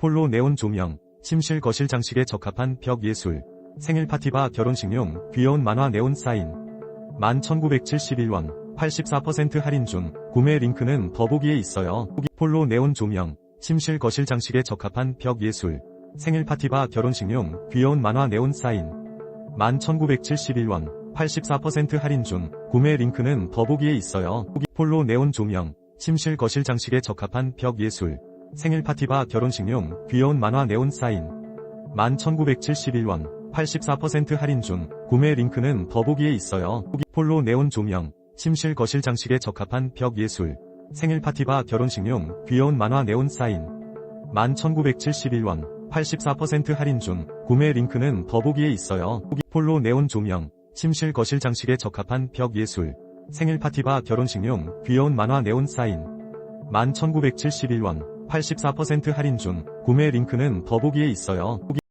폴로 네온 조명, 침실 거실 장식에 적합한 벽 예술, 생일 파티바 결혼식용 귀여운 만화 네온 사인. 11,971원, 84% 할인 중, 구매 링크는 더보기에 있어요. 폴로 네온 조명, 침실 거실 장식에 적합한 벽 예술, 생일 파티바 결혼식용 귀여운 만화 네온 사인. 11,971원, 84% 할인 중, 구매 링크는 더보기에 있어요. 폴로 네온 조명, 침실 거실 장식에 적합한 벽 예술, 생일 파티바 결혼식용 귀여운 만화 네온 사인. 11,971원, 84% 할인 중, 구매 링크는 더보기에 있어요. 폴로 네온 조명, 침실 거실 장식에 적합한 벽 예술, 생일 파티바 결혼식용 귀여운 만화 네온 사인. 11,971원, 84% 할인 중, 구매 링크는 더보기에 있어요. 폴로 네온 조명, 침실 거실 장식에 적합한 벽 예술, 생일 파티바 결혼식용 귀여운 만화 네온 사인. 11,971원, 84% 할인 중, 구매 링크는 더보기에 있어요.